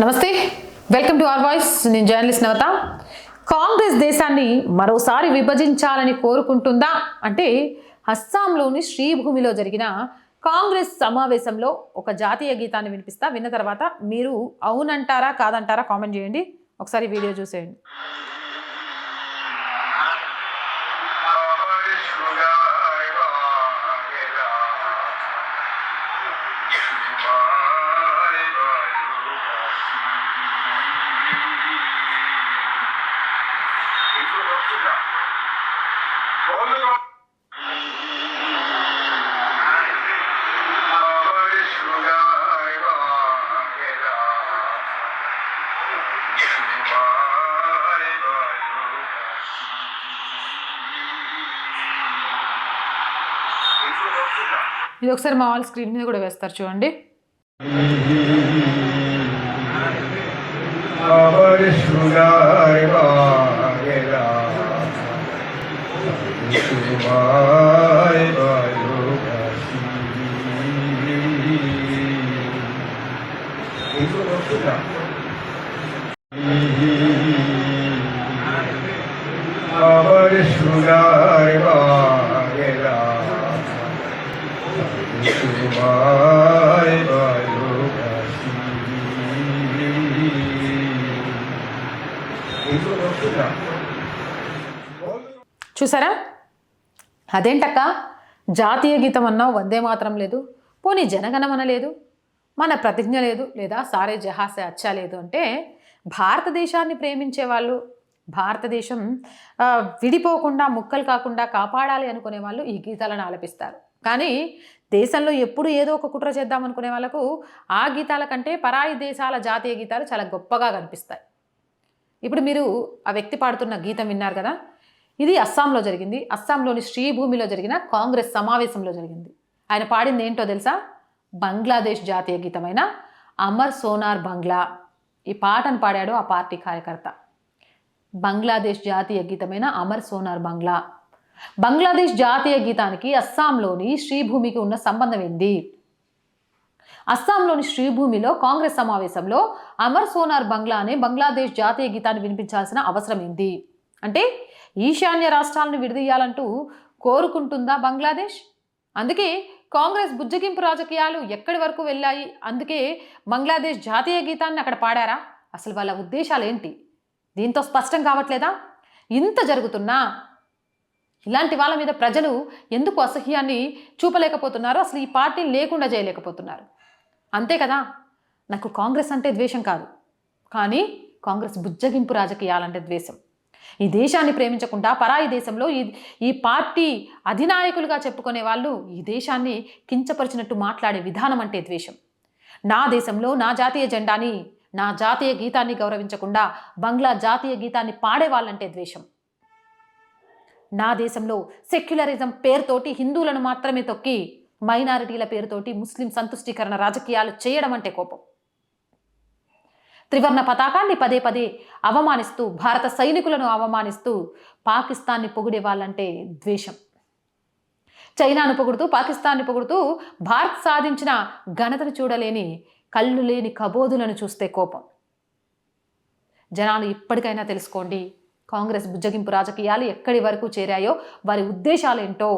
నమస్తే. Welcome to our voice నేను journalist Navata. Congress దేశాన్ని మరోసారి విభజించాలని కోరుకుంటుందా? అంటే అస్సాంలోని శ్రీభూమిలో జరిగిన కాంగ్రెస్ సమావేశంలో ఒక జాతీయ గీతాన్ని వినిపిస్తా. విన్న తర్వాత మీరు అవునంటారా కాదంటారా కామెంట్ చేయండి. ఒకసారి వీడియో చూసేయండి. ఇది ఒకసారి మా వాళ్ళ స్క్రీన్ మీద కూడా వేస్తారు చూడండి. చూసారా? అదేంటక్క? జాతీయ గీతం అన్నావు వందే మాత్రం లేదు. పోనీ జనగణమన లేదు మన ప్రతిజ్ఞ లేదు లేదా సారే జహాసే అచ్చా లేదు అంటే భారతదేశాన్ని ప్రేమించే వాళ్ళు భారతదేశం విడిపోకుండా ముక్కలు కాకుండా కాపాడాలి అనుకునే వాళ్ళు ఈ గీతాలను ఆలపిస్తారు. కానీ దేశంలో ఎప్పుడు ఏదో ఒక కుట్ర చేద్దాం అనుకునే వాళ్ళకు ఆ గీతాల కంటే పరాయి దేశాల జాతీయ గీతాలు చాలా గొప్పగా కనిపిస్తాయి. ఇప్పుడు మీరు ఆ వ్యక్తి పాడుతున్న గీతం విన్నారు కదా? ఇది అస్సాంలో జరిగింది. అస్సాంలోని శ్రీభూమిలో జరిగిన కాంగ్రెస్ సమావేశంలో జరిగింది. ఆయన పాడింది ఏంటో తెలుసా? బంగ్లాదేశ్ జాతీయ గీతమైన అమర్ సోనార్ బంగ్లా. ఈ పాటను పాడాడు ఆ పార్టీ కార్యకర్త. బంగ్లాదేశ్ జాతీయ గీతమైన అమర్ సోనార్ బంగ్లా. బంగ్లాదేశ్ జాతీయ గీతానికి అస్సాంలోని శ్రీభూమికి ఉన్న సంబంధం ఏంది? అస్సాంలోని శ్రీభూమిలో కాంగ్రెస్ సమావేశంలో అమర్ సోనార్ బంగ్లా అనే బంగ్లాదేశ్ జాతీయ గీతాన్ని వినిపించాల్సిన అవసరం ఏంది? అంటే ఈశాన్య రాష్ట్రాలను విడదీయాలంటూ కోరుకుంటుందా బంగ్లాదేశ్? అందుకే కాంగ్రెస్ బుజ్జగింపు రాజకీయాలు ఎక్కడి వరకు వెళ్ళాయి? అందుకే బంగ్లాదేశ్ జాతీయ గీతాన్ని అక్కడ పాడారా? అసలు వాళ్ళ ఉద్దేశాలు ఏంటి దీంతో స్పష్టం కావట్లేదా? ఇంత జరుగుతున్నా ఇలాంటి వాళ్ళ మీద ప్రజలు ఎందుకు అసహ్యాన్ని చూపలేకపోతున్నారో అసలు ఈ పార్టీ లేకుండా చేయలేకపోతున్నారు. అంతే కదా? నాకు కాంగ్రెస్ అంటే ద్వేషం కాదు. కానీ కాంగ్రెస్ బుజ్జగింపు రాజకీయాలంటే ద్వేషం. ఈ దేశాన్ని ప్రేమించకుండా పరాయి దేశంలో ఈ ఈ పార్టీ అధినాయకులుగా చెప్పుకునే వాళ్ళు ఈ దేశాన్ని కించపరిచినట్టు మాట్లాడే విధానం అంటే ద్వేషం. నా దేశంలో నా జాతీయ జెండాని నా జాతీయ గీతాన్ని గౌరవించకుండా బంగ్లా జాతీయ గీతాన్ని పాడే వాళ్ళంటే ద్వేషం. నా దేశంలో సెక్యులరిజం పేరుతోటి హిందువులను మాత్రమే తొక్కి మైనారిటీల పేరుతోటి ముస్లిం సంతుష్టీకరణ రాజకీయాలు చేయడం అంటే కోపం. త్రివర్ణ పతాకాన్ని పదే పదే అవమానిస్తూ భారత సైనికులను అవమానిస్తూ పాకిస్తాన్ని పొగిడే వాళ్ళంటే ద్వేషం. చైనాను పొగుడుతూ పాకిస్తాన్ని పొగుడుతూ భారత్ సాధించిన ఘనతను చూడలేని కళ్ళు లేని కబోదులను చూస్తే కోపం. జనాలు ఇప్పటికైనా తెలుసుకోండి కాంగ్రెస్ బుజ్జగింపు రాజకీయాలు ఎక్కడి వరకు చేరాయో వారి ఉద్దేశాలు ఏంటో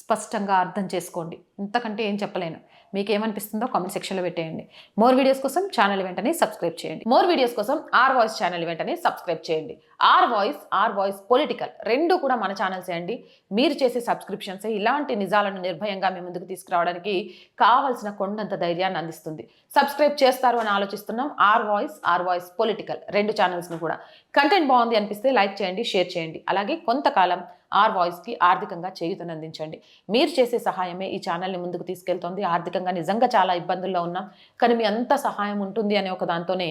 స్పష్టంగా అర్థం చేసుకోండి. ఇంతకంటే ఏం చెప్పలేను. మీకు ఏమనిపిస్తుందో కామెంట్ సెక్షన్లో పెట్టేయండి. మోర్ వీడియోస్ కోసం ఛానల్ వెంటనే సబ్స్క్రైబ్ చేయండి. మోర్ వీడియోస్ కోసం ఆర్ వాయిస్ ఛానల్ వెంటనే సబ్స్క్రైబ్ చేయండి. Our voice our voice political. రెండు కూడా మన ఛానల్సే అండి. మీరు చేసే సబ్స్క్రిప్షన్స్ ఇలాంటి నిజాలను నిర్భయంగా మీ ముందుకు తీసుకురావడానికి కావాల్సిన కొండంత ధైర్యాన్ని అందిస్తుంది. సబ్స్క్రైబ్ చేస్తారు అని ఆలోచిస్తున్నాం. Our voice our voice political. రెండు ఛానల్స్ను కూడా. కంటెంట్ బాగుంది అనిపిస్తే లైక్ చేయండి షేర్ చేయండి. అలాగే కొంతకాలం ఆర్ వాయిస్కి ఆర్థికంగా చేయుతనందించండి మీరు చేసే సహాయమే ఈ ఛానల్ని ముందుకు తీసుకెళ్తోంది. ఆర్థికంగా నిజంగా చాలా ఇబ్బందుల్లో ఉన్నాం. కానీ మీ అంత సహాయం ఉంటుంది అనే ఒక దాంతోనే